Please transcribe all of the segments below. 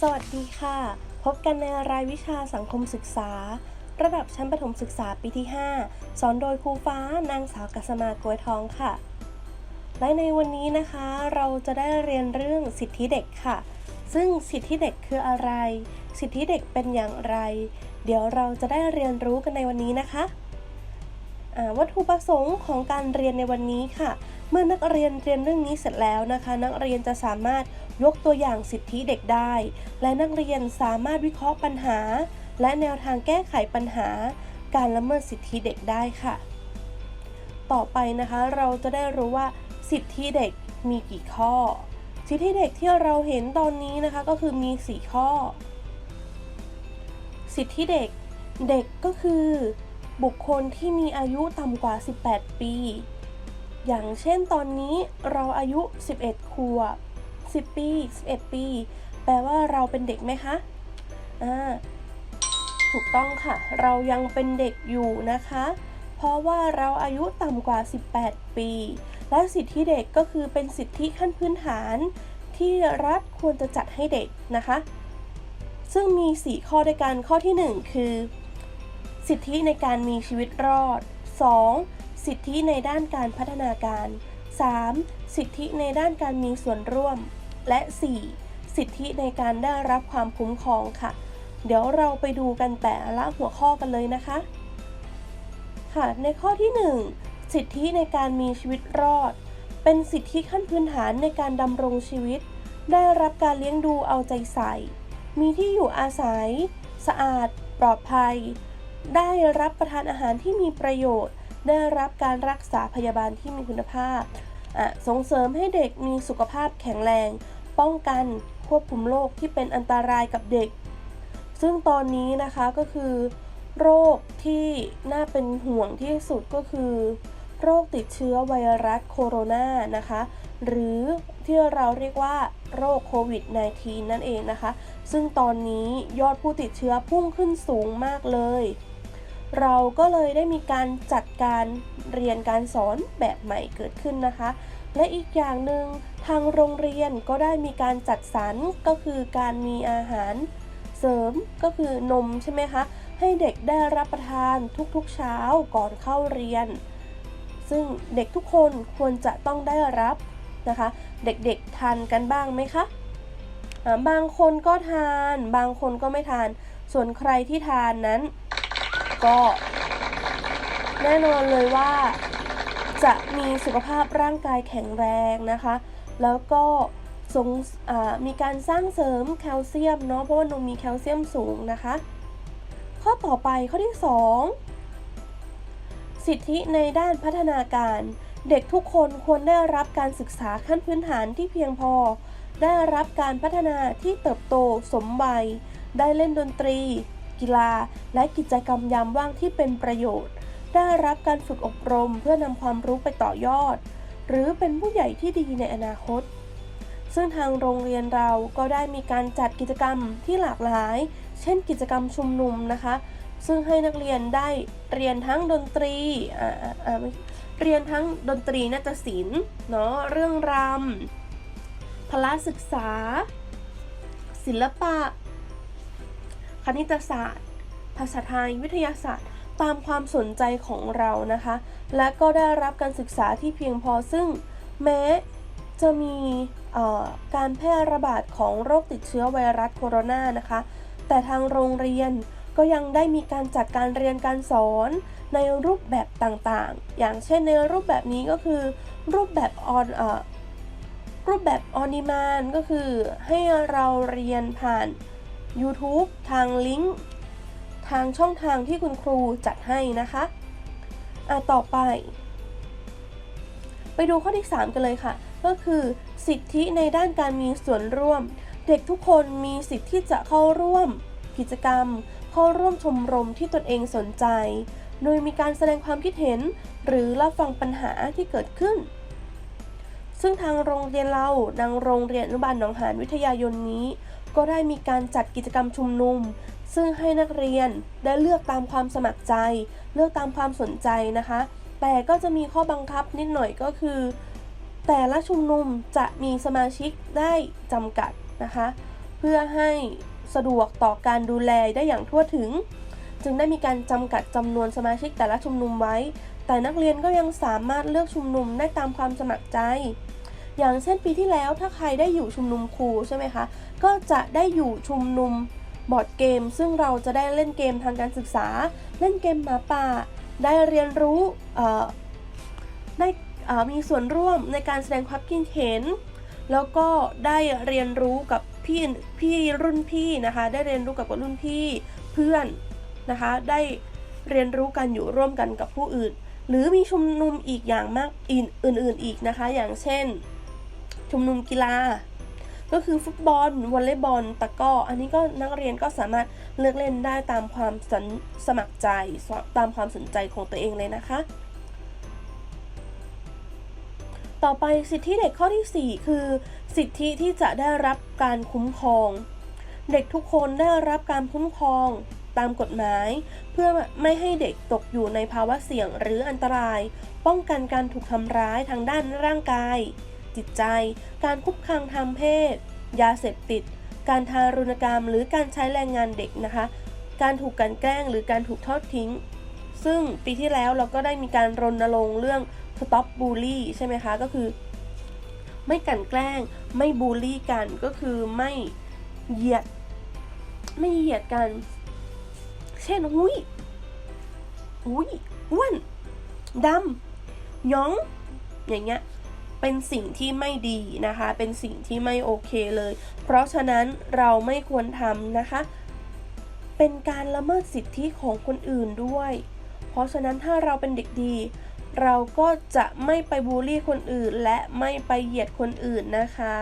สวัสดีค่ะ พบกันในรายวิชาสังคมศึกษา ระดับชั้นประถมศึกษาปีที่ 5 สอนโดยครูฟ้านางสาวกัสมากลวยทองค่ะ และในวันนี้นะคะเราจะได้เรียนเรื่องสิทธิเด็กค่ะ ซึ่งสิทธิเด็กคืออะไร สิทธิเด็กเป็นอย่างไร เดี๋ยวเราจะได้เรียนรู้กันในวันนี้นะคะวัตถุประสงค์ของการเรียนในวันนี้ค่ะ มื่อนักเรียนเรียนเรื่องนี้เสร็จแล้วนะคะ นักเรียนจะสามารถยกตัวอย่างสิทธิเด็กได้ และนักเรียนสามารถวิเคราะห์ปัญหา และแนวทางแก้ไขปัญหา การละเมิดสิทธิเด็กได้ค่ะ ต่อไปนะคะเราจะได้รู้ว่าสิทธิเด็กมีกี่ข้อ สิทธิเด็กที่เราเห็นตอนนี้นะคะก็คือมี 4 ข้อ สิทธิเด็กเด็กก็คือ บุคคลที่มีอายุต่ำกว่า 18 ปี อย่างเช่นตอนนี้เราอายุ 11 ขวบ 10 ปี 11 ปี แปลว่าเราเป็นเด็กไหมคะ อ่า ถูกต้องค่ะ เรายังเป็นเด็กอยู่นะคะ เพราะว่าเราอายุต่ำกว่า 18 ปี และสิทธิเด็กก็คือเป็นสิทธิขั้นพื้นฐานที่รัฐควรจะจัดให้เด็กนะคะ ซึ่งมี 4 ข้อด้วยกัน ข้อที่ 1 คือ สิทธิในการมีชีวิตรอด 2. สิทธิในด้านการพัฒนาการ 3. สิทธิในด้านการมีส่วนร่วม และ 4. สิทธิในการได้รับความคุ้มครองค่ะ เดี๋ยวเราไปดูกันแต่ละหัวข้อกันเลยนะคะ ค่ะ ในข้อที่ 1 สิทธิในการมีชีวิตรอด เป็นสิทธิขั้นพื้นฐานในการดำรงชีวิต ได้รับการเลี้ยงดูเอาใจใส่ มีที่อยู่อาศัย สะอาด ปลอดภัย ได้รับประทานอาหารที่มีประโยชน์ ได้รับการรักษาพยาบาลที่มีคุณภาพอะส่งเสริมให้เด็กมีสุขภาพแข็งแรง ป้องกันควบคุมโรคที่เป็นอันตรายกับเด็ก ซึ่งตอนนี้นะคะก็คือ โรคที่น่าเป็นห่วงที่สุดก็คือ โรคติดเชื้อไวรัสโคโรนานะคะ หรือที่เราเรียกว่าโรคโควิด -19 นั่นเองนะคะ ซึ่งตอนนี้ยอดผู้ติดเชื้อพุ่งขึ้นสูงมากเลย เราก็เลยได้มีการจัดการเรียนการสอนแบบใหม่เกิดขึ้นนะคะ และอีกอย่างหนึ่งทางโรงเรียนก็ได้มีการจัดสรรก็คือการมีอาหารเสริมก็คือนมใช่ไหมคะ ให้เด็กได้รับประทานทุกๆเช้าก่อนเข้าเรียน ซึ่งเด็กทุกคนควรจะต้องได้รับนะคะ เด็กๆทานกันบ้างไหมคะบางคนก็ทาน บางคนก็ไม่ทาน ส่วนใครที่ทานนั้น ก็แน่นอนเลยว่าจะมีสุขภาพร่างกายแข็งแรงนะคะ แล้วก็สงมีการสร้างเสริมแคลเซียมเนาะเพราะว่านมมีแคลเซียมสูงนะคะ ข้อต่อไปข้อที่ 2 สิทธิในด้านพัฒนาการ เด็กทุกคนควรได้รับการศึกษาขั้นพื้นฐานที่เพียงพอ ได้รับการพัฒนาที่เติบโตสมวัยได้เล่นดนตรี กีฬา และกิจกรรมยามว่างที่เป็นประโยชน์ ได้รับการฝึกอบรมเพื่อนำความรู้ไปต่อยอด หรือเป็นผู้ใหญ่ที่ดีในอนาคต ซึ่งทางโรงเรียนเราก็ได้มีการจัดกิจกรรมที่หลากหลาย เช่น กิจกรรมชุมนุมนะคะ ซึ่งให้นักเรียนได้เรียนทั้งดนตรีเรียนทั้งดนตรีนาฏศิลป์เนาะเรื่องรำพละศึกษา ศิลปะ คณิตศาสตร์ ภาษาไทย วิทยาศาสตร์ ตามความสนใจของเรานะคะ และก็ได้รับการศึกษาที่เพียงพอซึ่งแม้จะมีการแพร่ระบาดของโรคติดเชื้อไวรัสโคโรนานะคะ แต่ทางโรงเรียนก็ยังได้มีการจัดการเรียนการสอนในรูปแบบต่างๆ อย่างเช่นในรูปแบบนี้ก็คือ รูปแบบออนรูปแบบออน m ม n ก็คือให้เราเรียนผ่าน YouTube ทางลิงก์ทางช่องทางที่คุณครูจัดให้นะคะอะต่อไป ไปดูข้อที่ 3 กันเลยค่ะ ก็คือสิทธิในด้านการมีส่วนร่วม เด็กทุกคนมีสิทธิที่จะเข้าร่วมกิจกรรม เข้าร่วมชมรมที่ตนเองสนใจ โดยมีการแสดงความคิดเห็น หรือรับฟังปัญหาที่เกิดขึ้น ซึ่งทางโรงเรียนเราดังโรงเรียนอนุบาลหนองหานวิทยายนนี้ ก็ได้มีการจัดกิจกรรมชุมนุม ซึ่งให้นักเรียนได้เลือกตามความสมัครใจ เลือกตามความสนใจนะคะ แต่ก็จะมีข้อบังคับนิดหน่อยก็คือ แต่ละชุมนุมจะมีสมาชิกได้จำกัดนะคะ เพื่อให้สะดวกต่อการดูแลได้อย่างทั่วถึง จึงได้มีการจำกัดจำนวนสมาชิกแต่ละชุมนุมไว้ แต่นักเรียนก็ยังสามารถเลือกชุมนุมได้ตามความสมัครใจ อย่างเช่นปีที่แล้วถ้าใครได้อยู่ชุมนุมครูใช่ไหมคะ ก็จะได้อยู่ชุมนุมบอร์ดเกม ซึ่งเราจะได้เล่นเกมทางการศึกษา เล่นเกมหมาป่า ได้เรียนรู้ได้มีส่วนร่วมในการแสดงความคิดเห็น แล้วก็ได้เรียนรู้กับพี่พี่รุ่นพี่นะคะ ได้เรียนรู้กับรุ่นพี่เพื่อนนะคะ ได้เรียนรู้กันอยู่ร่วมกันกับผู้อื่น หรือมีชุมนุมอีกอย่างมากอื่นๆอีกนะคะ อย่างเช่น ชุมนุมกีฬา ก็คือฟุตบอลวอลเลย์บอลตะก้ออันนี้ก็นักเรียนก็สามารถเลือกเล่นได้ตามความสสมัครใจตามความสนใจของตัวเองเลยนะคะ ต่อไปสิทธิเด็กข้อที่ 4 คือ สิทธิที่จะได้รับการคุ้มครอง เด็กทุกคนได้รับการคุ้มครองตามกฎหมาย เพื่อไม่ให้เด็กตกอยู่ในภาวะเสี่ยงหรืออันตราย ป้องกันการถูกทำร้ายทางด้านร่างกาย จิตใจ การคุกคามทางเพศ ยาเสพติด การทารุณกรรม หรือการใช้แรงงานเด็กนะคะ การถูกกันแกล้งหรือการถูกทอดทิ้ง ซึ่งปีที่แล้วเราก็ได้มีการรณรงค์เรื่อง stop bully ใช่ไหมคะ ก็คือ ไม่กลันแกล้ง ไม่บูลลี่กัน ก็คือไม่เหยียด ไม่เหยียดกัน เช่นหุ้ยอุ้ยอ้วนดำหยองอย่างเงี้ย เป็นสิ่งที่ไม่ดีนะคะ เป็นสิ่งที่ไม่โอเคเลย เพราะฉะนั้นเราไม่ควรทำนะคะ เป็นการละเมิดสิทธิของคนอื่นด้วย เพราะฉะนั้นถ้าเราเป็นเด็กดี เราก็จะไม่ไปบูลลี่คนอื่น และไม่ไปเหยียดคนอื่นนะคะ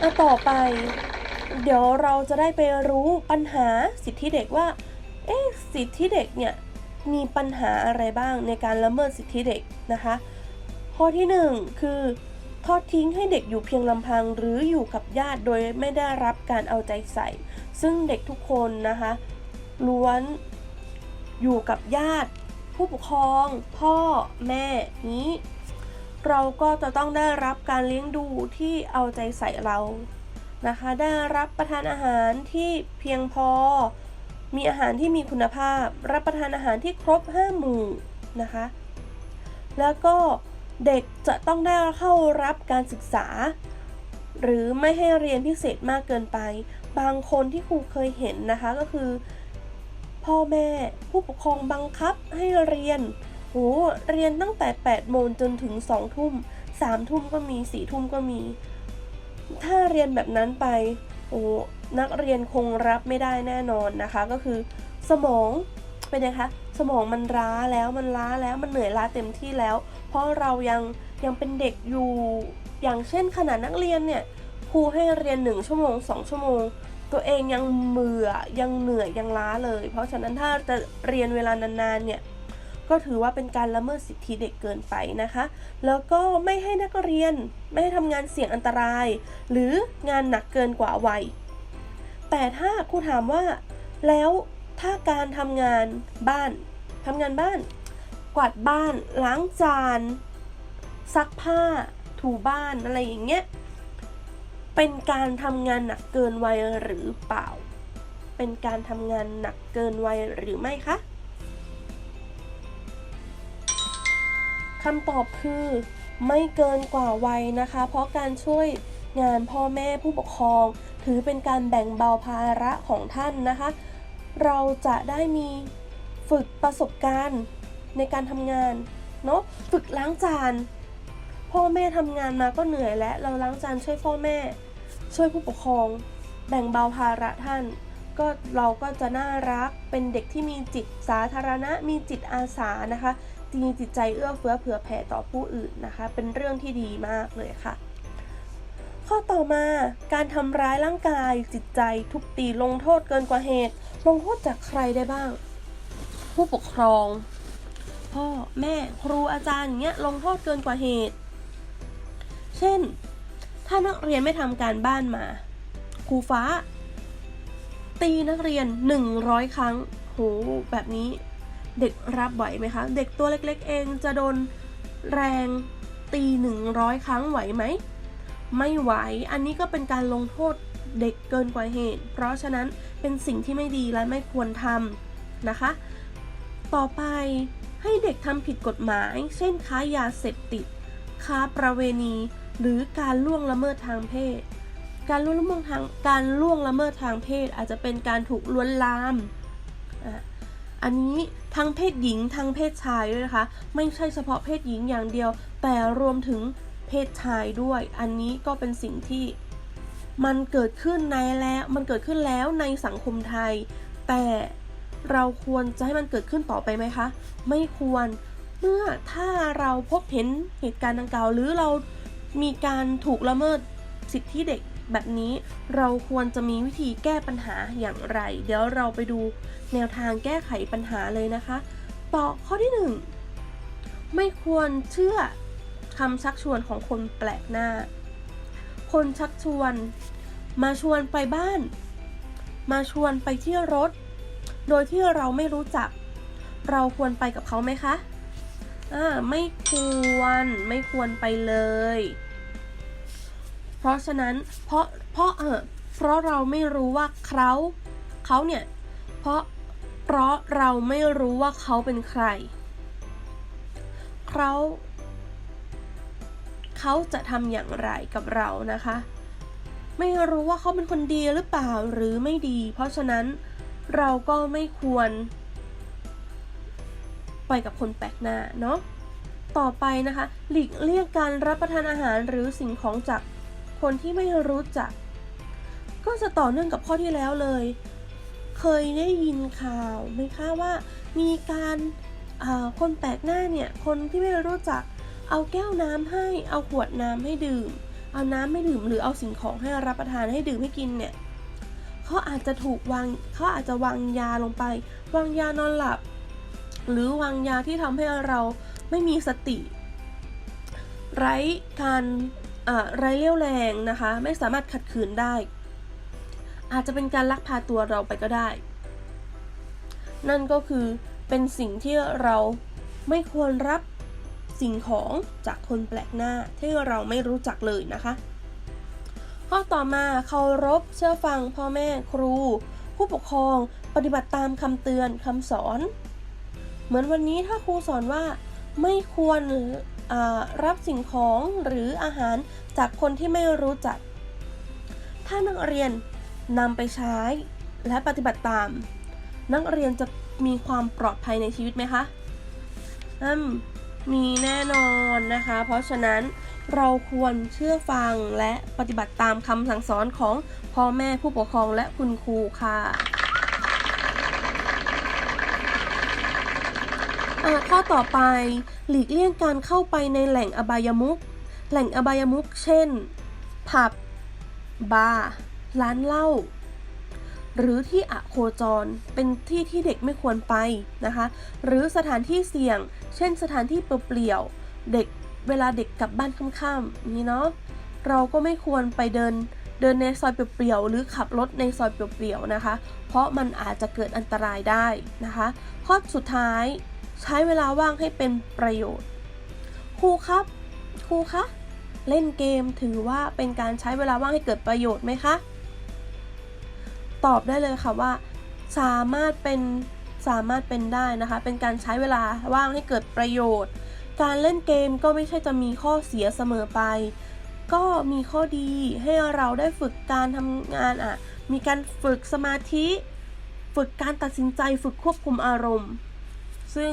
อะต่อไป เดี๋ยวเราจะได้ไปรู้ปัญหาสิทธิเด็กว่า เอ๊ะสิทธิเด็กเนี่ย มีปัญหาอะไรบ้างในการละเมิดสิทธิเด็กนะคะ ข้อที่ 1 คือ ทอดทิ้งให้เด็กอยู่เพียงลำพังหรืออยู่กับญาติโดยไม่ได้รับการเอาใจใส่ ซึ่งเด็กทุกคนนะคะล้วนอยู่กับญาติ ผู้ปกครอง พ่อแม่นี้ เราก็จะต้องได้รับการเลี้ยงดูที่เอาใจใส่เรานะคะ ได้รับประทานอาหารที่เพียงพอ มีอาหารที่มีคุณภาพ รับประทานอาหารที่ครบห้าหมู่นะคะ แล้วก็เด็กจะต้องได้เข้ารับการศึกษา หรือไม่ให้เรียนพิเศษมากเกินไป บางคนที่ครูเคยเห็นนะคะก็คือ พ่อแม่ผู้ปกครองบังคับให้เรียนโหเรียนตั้งแต่8โมงจนถึง2ทุ่ม3ทุ่มก็มี4ทุ่มก็มี ถ้าเรียนแบบนั้นไป โอ้นักเรียนคงรับไม่ได้แน่นอนนะคะ ก็คือสมองเป็นไงคะสมองมันล้าแล้วมันล้าแล้วมันเหนื่อยล้าเต็มที่แล้ว เพราะเรายังยังเป็นเด็กอยู่อย่างเช่นขนาดนักเรียนเนี่ยครูให้เรียน 1 ชั่วโมง 2 ชั่วโมง ตัวเองยังเมื่อยังเหนื่อยยังล้าเลย เพราะฉะนั้นถ้าจะเรียนเวลานานๆเนี่ย ก็ถือว่าเป็นการละเมิดสิทธิเด็กเกินไปนะคะ แล้วก็ไม่ให้นักเรียนไม่ให้ทำงานเสี่ยงอันตราย หรืองานหนักเกินกว่าวัย แต่ถ้าครูถามว่า แล้วถ้าการทำงานบ้านทำงานบ้าน กวาดบ้าน ล้างจาน ซักผ้า ถูบ้านอะไรอย่างเงี้ยเป็นการทำงานหนักเกินวัยหรือเปล่า เป็นการทำงานหนักเกินวัยหรือไม่คะ คำตอบคือไม่เกินกว่าวัยนะคะ เพราะการช่วยงานพ่อแม่ผู้ปกครอง ถือเป็นการแบ่งเบาภาระของท่านนะคะ เราจะได้มีฝึกประสบการณ์ในการทำงานเนาะฝึกล้างจานพ่อแม่ทำงานมาก็เหนื่อยแล้วเราล้างจานช่วยพ่อแม่ ช่วยผู้ปกครอง แบ่งเบาภาระท่าน ก็เราก็จะน่ารักเป็นเด็กที่มีจิตสาธารณะมีจิตอาสานะคะ มีจิตใจเอื้อเฟื้อเผื่อแผ่ต่อผู้อื่นนะคะ เป็นเรื่องที่ดีมากเลยค่ะ ข้อต่อมาการทำร้ายร่างกายจิตใจทุบตีลงโทษเกินกว่าเหตุ ลงโทษจากใครได้บ้าง ผู้ปกครอง พ่อแม่ครูอาจารย์อย่างเงี้ยลงโทษเกินกว่าเหตุ เช่น ถ้านักเรียนไม่ทำการบ้านมาครูฟ้า ตีนักเรียน 100 ครั้งโหแบบนี้ เด็กรับไหวไหมคะ เด็กตัวเล็กๆ เองจะโดนแรงตีหนึ่งร้อยครั้งไหวไหม ไม่ไหว อันนี้ก็เป็นการลงโทษเด็กเกินกว่าเหตุ เพราะฉะนั้นเป็นสิ่งที่ไม่ดีและไม่ควรทำนะคะ ต่อไปให้เด็กทำผิดกฎหมาย เช่นค้ายาเสพติด ค้าประเวณี หรือการล่วงละเมิดทางเพศ การล่วงละเมิดทางการล่วงละเมิดทางเพศอาจจะเป็นการถูกลวนลาม อันนี้ทั้งเพศหญิงทั้งเพศชายด้วยนะคะ ไม่ใช่เฉพาะเพศหญิงอย่างเดียว แต่รวมถึงเพศชายด้วย อันนี้ก็เป็นสิ่งที่มันเกิดขึ้นในแล้วมันเกิดขึ้นแล้วในสังคมไทย แต่เราควรจะให้มันเกิดขึ้นต่อไปไหมคะ ไม่ควรเมื่อถ้าเราพบเห็นเหตุการณ์ดังกล่าว หรือเรามีการถูกละเมิดสิทธิเด็ก แบบนี้เราควรจะมีวิธีแก้ปัญหาอย่างไร เดี๋ยวเราไปดูแนวทางแก้ไขปัญหาเลยนะคะ ต่อข้อที่ 1 ไม่ควรเชื่อคำชักชวนของคนแปลกหน้า คนชักชวน มาชวนไปบ้าน มาชวนไปที่รถ โดยที่เราไม่รู้จัก เราควรไปกับเขาไหมคะอ่าไม่ควรไม่ควรไปเลย ราะฉะนั้นเพราะเพราะเออเพราะเราไม่รู้ว่าเขาเขาเนี่ยเพราะเพราะเราไม่รู้ว่าเขาเป็นใครเขาเขาจะทำอย่างไรกับเรานะคะ ไม่รู้ว่าเขาเป็นคนดีหรือเปล่าหรือไม่ดี เพราะฉะนั้นเราก็ไม่ควร ไปกับคนแปลกหน้าเนาะต่อไปนะคะ หลีกเลี่ยงการรับประทานอาหารหรือสิ่งของจาก คนที่ไม่รู้จัก ก็จะต่อเนื่องกับข้อที่แล้วเลย เคยได้ยินข่าวไหมคะว่า มีการคนแปลกหน้าเนี่ย คนที่ไม่รู้จัก เอาแก้วน้ำให้ เอาขวดน้ำให้ดื่ม เอาน้ำไม่ดื่ม หรือเอาสิ่งของให้รับประทานให้ดื่มให้กินเนี่ยเขาอาจจะถูกวางเขาอาจจะวางยาลงไป วางยานอนหลับ หรือวางยาที่ทำให้เราไม่มีสติ ไร้การ ไร้เรี่ยวแรงนะคะ ไม่สามารถขัดขืนได้ อาจจะเป็นการลักพาตัวเราไปก็ได้ นั่นก็คือเป็นสิ่งที่เราไม่ควรรับสิ่งของจากคนแปลกหน้าที่เราไม่รู้จักเลยนะคะ ข้อต่อมาเคารพเชื่อฟังพ่อแม่ครู ผู้ปกครองปฏิบัติตามคำเตือนคำสอน เหมือนวันนี้ถ้าครูสอนว่าไม่ควร รับสิ่งของหรืออาหารจากคนที่ไม่รู้จัก ถ้านักเรียนนำไปใช้และปฏิบัติตาม นักเรียนจะมีความปลอดภัยในชีวิตไหมคะอืมมีแน่นอนนะคะ เพราะฉะนั้นเราควรเชื่อฟังและปฏิบัติตามคำสั่งสอนของพ่อแม่ผู้ปกครองและคุณครูค่ะ ข้อต่อไป หลีกเลี่ยงการเข้าไปในแหล่งอบายมุขแหล่งอบายมุขเช่น ผับ บาร์ ร้านเหล้า หรือที่อะโคจร เป็นที่ที่เด็กไม่ควรไปนะคะ หรือสถานที่เสี่ยง เช่น สถานที่เปลี่ยวเด็ก เวลาเด็กกลับบ้านค่ำๆนี้เนาะ เราก็ไม่ควรไปเดินเดินในซอยเปลี่ยวๆหรือขับรถในซอยเปลี่ยวๆนะคะ เพราะมันอาจจะเกิดอันตรายได้นะคะ ข้อสุดท้าย ใช้เวลาว่างให้เป็นประโยชน์ ครูครับ ครูคะ เล่นเกมถือว่าเป็นการใช้เวลาว่างให้เกิดประโยชน์ไหมคะ ตอบได้เลยค่ะว่า สามารถเป็นสามารถเป็นได้นะคะ เป็นการใช้เวลาว่างให้เกิดประโยชน์ การเล่นเกมก็ไม่ใช่จะมีข้อเสียเสมอไป ก็มีข้อดีให้เราได้ฝึกการทำงานอะ มีการฝึกสมาธิ ฝึกการตัดสินใจ ฝึกควบคุมอารมณ์ ซึ่ง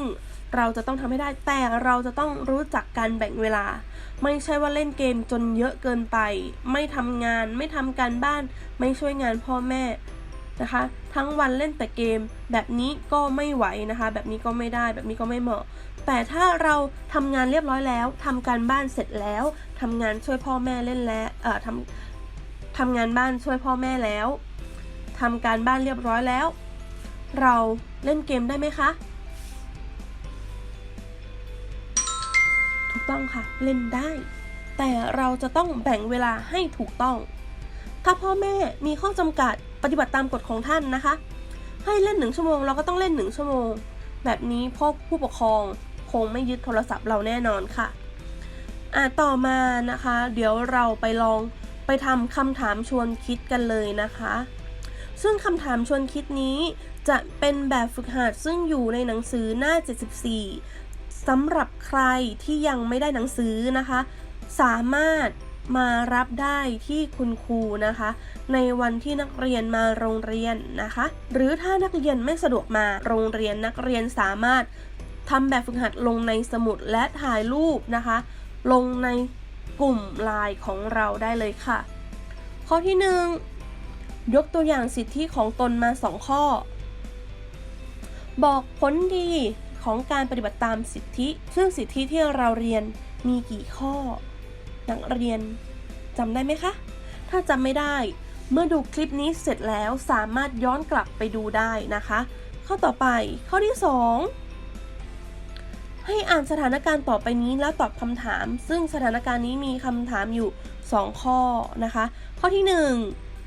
เราจะต้องทำให้ได้แต่เราจะต้องรู้จักการแบ่งเวลา ไม่ใช่ว่าเล่นเกมจนเยอะเกินไป ไม่ทำงาน ไม่ทำการบ้าน ไม่ช่วยงานพ่อแม่นะคะ ทั้งวันเล่นแต่เกม แบบนี้ก็ไม่ไหวนะคะ แบบนี้ก็ไม่ได้แบบนี้ก็ไม่เหมาะ แต่ถ้าเราทำงานเรียบร้อยแล้วทำการบ้านเสร็จแล้วทำงานช่วยพ่อแม่เล่นแล้วเอ่อทำทำงานบ้านช่วยพ่อแม่แล้วทำการบ้านเรียบร้อยแล้ว เราเล่นเกมได้ไหมคะ ต้องค่ะ เล่นได้ แต่เราจะต้องแบ่งเวลาให้ถูกต้อง ถ้าพ่อแม่มีข้อจำกัดปฏิบัติตามกฎของท่านนะคะ ให้เล่นหนึ่งชั่วโมงเราก็ต้องเล่นหนึ่งชั่วโมง แบบนี้พ่อผู้ปกครองคงไม่ยึดโทรศัพท์เราแน่นอนค่ะอะต่อมานะคะ เดี๋ยวเราไปลองไปทำคำถามชวนคิดกันเลยนะคะ ซึ่งคำถามชวนคิดนี้จะเป็นแบบฝึกหัดซึ่งอยู่ในหนังสือหน้า 74 สำหรับใครที่ยังไม่ได้หนังสือนะคะ สามารถมารับได้ที่คุณครูนะคะ ในวันที่นักเรียนมาโรงเรียนนะคะ หรือถ้านักเรียนไม่สะดวกมาโรงเรียนนักเรียนสามารถทำแบบฝึกหัดลงในสมุดและถ่ายรูปนะคะ ลงในกลุ่มไลน์ของเราได้เลยค่ะ ข้อที่หนึ่งยกตัวอย่างสิทธิของตนมาสองข้อ บอกผลดี ของการปฏิบัติตามสิทธิ ซึ่งสิทธิที่เราเรียนมีกี่ข้อ นักเรียนจำได้ไหมคะ ถ้าจำไม่ได้ เมื่อดูคลิปนี้เสร็จแล้วสามารถย้อนกลับไปดูได้นะคะ ข้อต่อไปข้อที่ 2 ให้อ่านสถานการณ์ต่อไปนี้แล้วตอบคำถาม ซึ่งสถานการณ์นี้มีคำถามอยู่ 2 ข้อนะคะ ข้อที่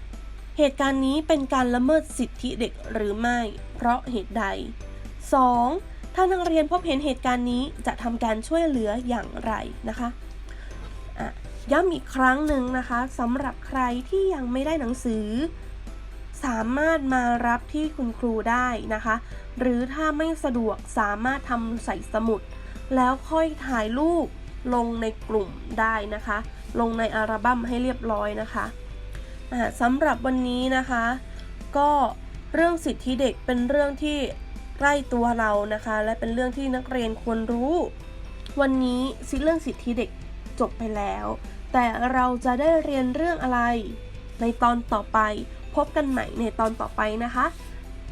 1เหตุการณ์นี้เป็นการละเมิดสิทธิเด็กหรือไม่ เพราะเหตุใด 2. ถ้านักเรียนพบเห็นเหตุการณ์นี้จะทำการช่วยเหลืออย่างไรนะคะะย้ำอีกครั้งหนึ่งนะคะสำหรับใครที่ยังไม่ได้หนังสือ สามารถมารับที่คุณครูได้นะคะ หรือถ้าไม่สะดวกสามารถทำใส่สมุด แล้วค่อยถ่ายรูปลงในกลุ่มได้นะคะ ลงในอัลบั้มให้เรียบร้อยนะคะสำหรับวันนี้นะคะ ก็เรื่องสิทธิเด็กเป็นเรื่องที่ ใกล้ตัวเรานะคะ และเป็นเรื่องที่นักเรียนควรรู้ วันนี้สิเรื่องสิทธิเด็กจบไปแล้ว แต่เราจะได้เรียนเรื่องอะไร ในตอนต่อไปพบกันใหม่ในตอนต่อไปนะคะ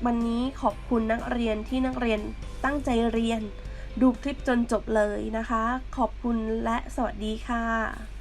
วันนี้ขอบคุณนักเรียนที่นักเรียนตั้งใจเรียน ดูคลิปจนจบเลยนะคะ ขอบคุณและสวัสดีค่ะ